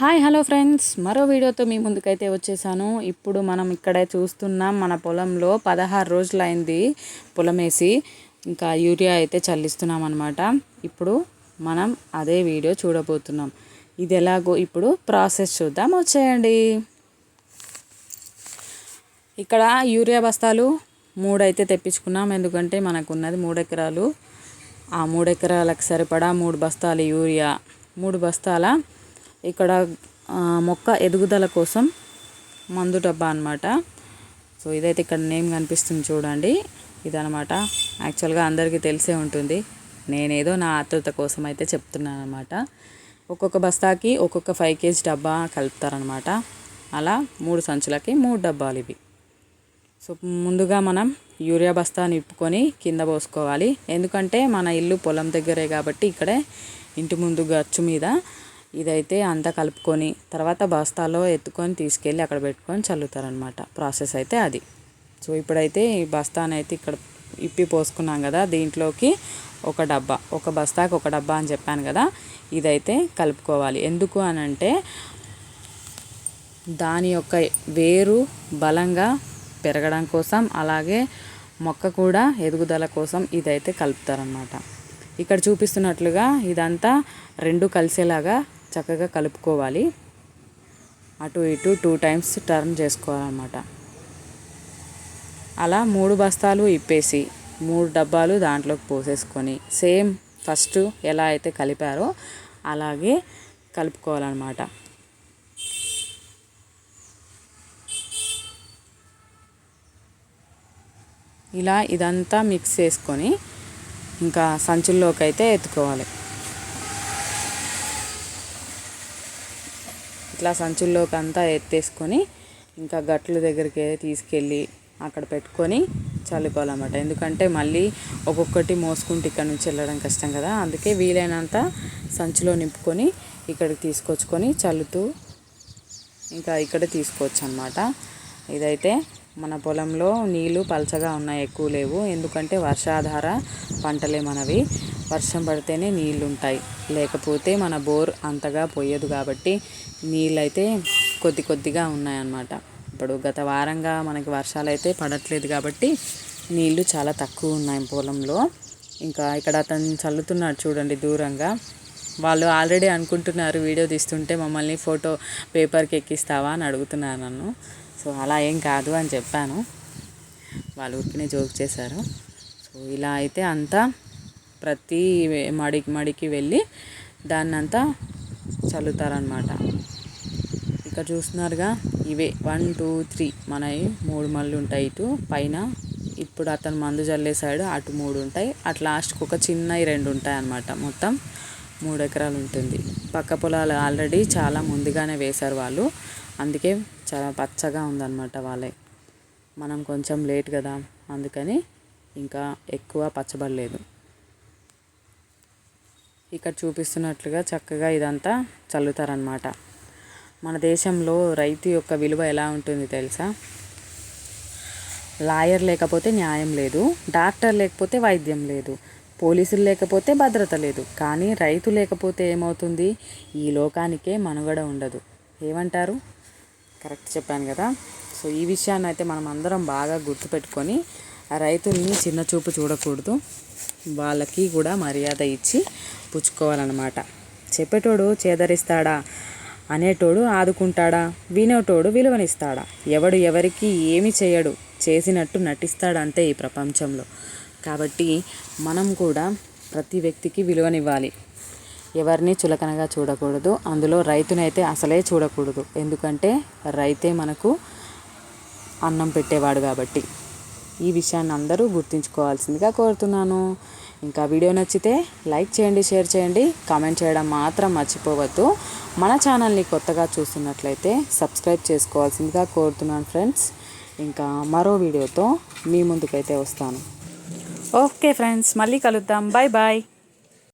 Hi hello friends మరో వీడియోతో మీ ముందుకైతే వచ్చేసాను. ఇప్పుడు మనం ఇక్కడే చూస్తున్నాం మన పొలంలో పదహారు రోజులు అయింది పొలం వేసి ఇంకా యూరియా అయితే చల్లిస్తున్నాం అనమాట ఇప్పుడు మనం అదే వీడియో చూడబోతున్నాం. ఇది ఎలాగో ఇప్పుడు ప్రాసెస్ చూద్దాం. వచ్చేయండి. ఇక్కడ యూరియా బస్తాలు మూడు అయితే తెప్పించుకున్నాం. ఎందుకంటే మనకు ఉన్నది మూడు ఎకరాలు. ఆ మూడు ఎకరాలకు సరిపడా మూడు బస్తాలు యూరియా మూడు బస్తాల ఇక్కడ మొక్క ఎదుగుదల కోసం మందు డబ్బా అనమాట సో ఇదైతే ఇక్కడ నేమ్ కనిపిస్తుంది చూడండి. ఇదనమాట యాక్చువల్గా అందరికీ తెలిసే ఉంటుంది. నేనేదో నా ఆతృత కోసం అయితే చెప్తున్నాను అనమాట ఒక్కొక్క బస్తాకి ఒక్కొక్క ఫైవ్ కేజీ డబ్బా కలుపుతారనమాట అలా మూడు సంచులకి మూడు డబ్బాలు ఇవి. సో ముందుగా మనం యూరియా బస్తా నిప్పుకొని కింద పోసుకోవాలి. ఎందుకంటే మన ఇల్లు పొలం దగ్గరే కాబట్టి ఇక్కడే ఇంటి ముందు గచ్చు మీద ఇదైతే అంతా కలుపుకొని తర్వాత బస్తాలో ఎత్తుకొని తీసుకెళ్ళి అక్కడ పెట్టుకొని చల్లుతారనమాట ప్రాసెస్ అయితే అది. సో ఇప్పుడైతే ఈ బస్తానైతే ఇక్కడ ఇప్పి పోసుకున్నాం కదా దీంట్లోకి ఒక డబ్బా ఒక బస్తాకి ఒక డబ్బా అని చెప్పాను కదా ఇదైతే కలుపుకోవాలి. ఎందుకు అని అంటే దాని యొక్క వేరు బలంగా పెరగడం కోసం అలాగే మొక్క కూడా ఎదుగుదల కోసం ఇదైతే కలుపుతారనమాట ఇక్కడ చూపిస్తున్నట్లుగా ఇదంతా రెండు కలిసేలాగా చక్కగా కలుపుకోవాలి. అటు ఇటు టూ టైమ్స్ టర్న్ చేసుకోవాలన్నమాట. అలా మూడు బస్తాలు ఇప్పేసి మూడు డబ్బాలు దాంట్లోకి పోసేసుకొని సేమ్ ఫస్ట్ ఎలా అయితే కలిపారో అలాగే కలుపుకోవాలన్నమాట. ఇలా ఇదంతా మిక్స్ చేసుకొని ఇంకా సంచుల్లోకి అయితే ఎత్తుకోవాలి. ఇట్లా సంచుల్లోకి అంతా ఎత్తేసుకొని ఇంకా గట్ల దగ్గరికి తీసుకెళ్ళి అక్కడ పెట్టుకొని చల్లుకోవాలన్నమాట. ఎందుకంటే మళ్ళీ ఒక్కొక్కటి మోసుకుంటూ ఇక్కడ నుంచి వెళ్ళడం కష్టం కదా. అందుకే వీలైనంత సంచిలో నింపుకొని ఇక్కడికి తీసుకొచ్చుకొని చల్లుతూ ఇంకా ఇక్కడ తీసుకోవచ్చు అనమాట ఇదైతే మన పొలంలో నీళ్ళు పలచగా ఉన్నాయి ఎక్కువ లేవు. ఎందుకంటే వర్షాధార పంటలే మనవి. వర్షం పడితేనే నీళ్ళు ఉంటాయి లేకపోతే మన బోర్ అంతగా పోయదు కాబట్టి నీళ్ళైతే కొద్ది కొద్దిగా ఉన్నాయన్నమాట. ఇప్పుడు గత వారంగా మనకి వర్షాలు అయితే పడట్లేదు కాబట్టి నీళ్ళు చాలా తక్కువ ఉన్నాయి పొలంలో. ఇంకా ఇక్కడ అతను చల్లుతున్నాడు చూడండి దూరంగా. వాళ్ళు ఆల్రెడీ అనుకుంటున్నారు వీడియో తీస్తుంటే మమ్మల్ని ఫోటో పేపర్కి ఎక్కిస్తావా అని అడుగుతున్నారు నన్ను. సో అలా ఏం కాదు అని చెప్పాను. వాళ్ళు ఊరికినే జోక్ చేశారు. సో ఇలా అయితే అంతా ప్రతి మడికి మడికి వెళ్ళి దాన్నంతా చల్లుతారనమాట ఇక్కడ చూస్తున్నారుగా ఇవే వన్ టూ త్రీ మనవి మూడు మళ్ళీ ఉంటాయి ఇటు పైన. ఇప్పుడు అతను మందు చల్లేసాడు అటు మూడు ఉంటాయి. అటు లాస్ట్కి ఒక చిన్నవి రెండు ఉంటాయి అన్నమాట మొత్తం. మూడు ఎకరాలు ఉంటుంది. పక్క పొలాలు ఆల్రెడీ చాలా ముందుగానే వేశారు వాళ్ళు. అందుకే చాలా పచ్చగా ఉందన్నమాట వాళ్ళే. మనం కొంచెం లేట్ కదా అందుకని ఇంకా ఎక్కువ పచ్చబడలేదు. ఇక్కడ చూపిస్తున్నట్లుగా చక్కగా ఇదంతా చల్లుతారనమాట మన దేశంలో రైతు యొక్క విలువ ఎలా ఉంటుంది తెలుసా? లాయర్ లేకపోతే న్యాయం లేదు డాక్టర్ లేకపోతే వైద్యం లేదు పోలీసులు లేకపోతే భద్రత లేదు కానీ రైతు లేకపోతే ఏమవుతుంది? ఈ లోకానికే మనుగడ ఉండదు. ఏమంటారు? కరెక్ట్ చెప్పాను కదా. సో ఈ విషయాన్ని అయితే మనం అందరం బాగా గుర్తుపెట్టుకొని రైతుల్ని చిన్న చూపు చూడకూడదు. వాళ్ళకి కూడా మర్యాద ఇచ్చి పుచ్చుకోవాలన్నమాట. చెప్పేటోడు చేదరిస్తాడా? అనేటోడు ఆదుకుంటాడా? వినేటోడు విలువనిస్తాడా? ఎవడు ఎవరికి ఏమి చేయడు? చేసినట్టు నటిస్తాడంతే ఈ ప్రపంచంలో. కాబట్టి మనం కూడా ప్రతి వ్యక్తికి విలువనివ్వాలి. ఎవరిని చులకనగా చూడకూడదు. అందులో రైతునైతే అసలే చూడకూడదు. ఎందుకంటే రైతే మనకు అన్నం పెట్టేవాడు కాబట్టి. ఈ విషయాన్ని అందరూ గుర్తుంచుకోవాల్సిందిగా కోరుతున్నాను. ఇంకా వీడియో నచ్చితే లైక్ చేయండి షేర్ చేయండి. కామెంట్ చేయడం మాత్రం మర్చిపోవద్దు. మన ఛానల్ని కొత్తగా చూస్తున్నట్లయితే సబ్స్క్రైబ్ చేసుకోవాల్సిందిగా కోరుతున్నాను ఫ్రెండ్స్. ఇంకా మరో వీడియోతో మీ ముందుకైతే వస్తాను. ఓకే ఫ్రెండ్స్ మళ్ళీ కలుద్దాం. Bye bye